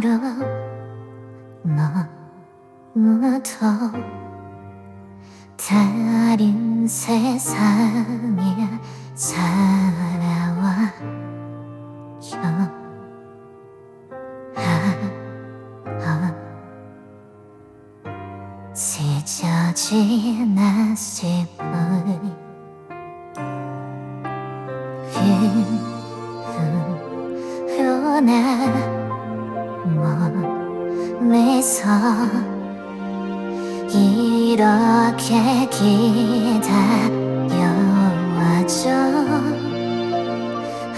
너를 너무나도 다른 세상에 살아와요 아, 아, 찢어지나 싶 매서 이렇게 기다려와줘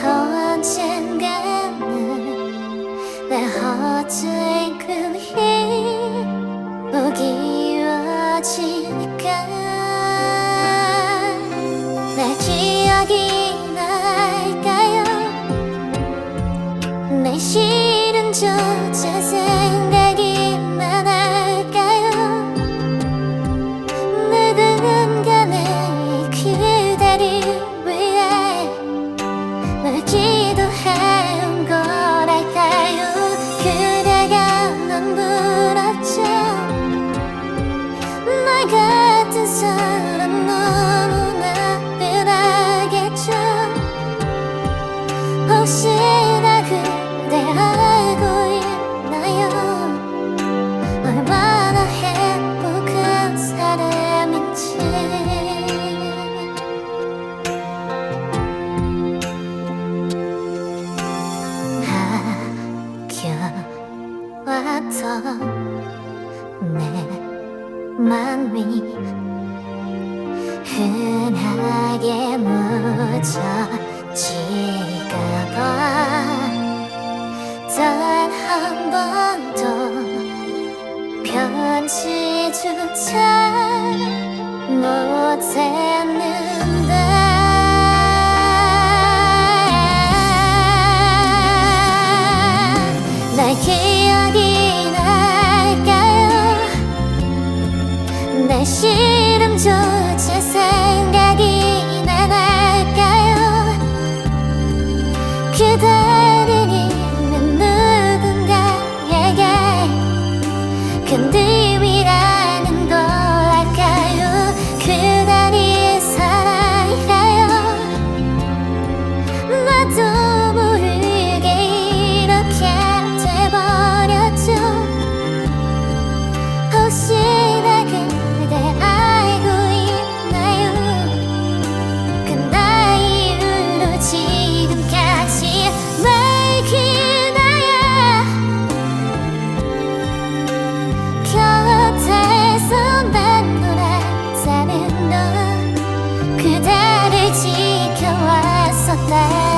언젠가는 내 허투인 그 힘이 무기워지니까? like a 만미 흔하게 묻혀질까봐. 단 한 번도 편지 주차 못했는 싫음 조차 사 ね。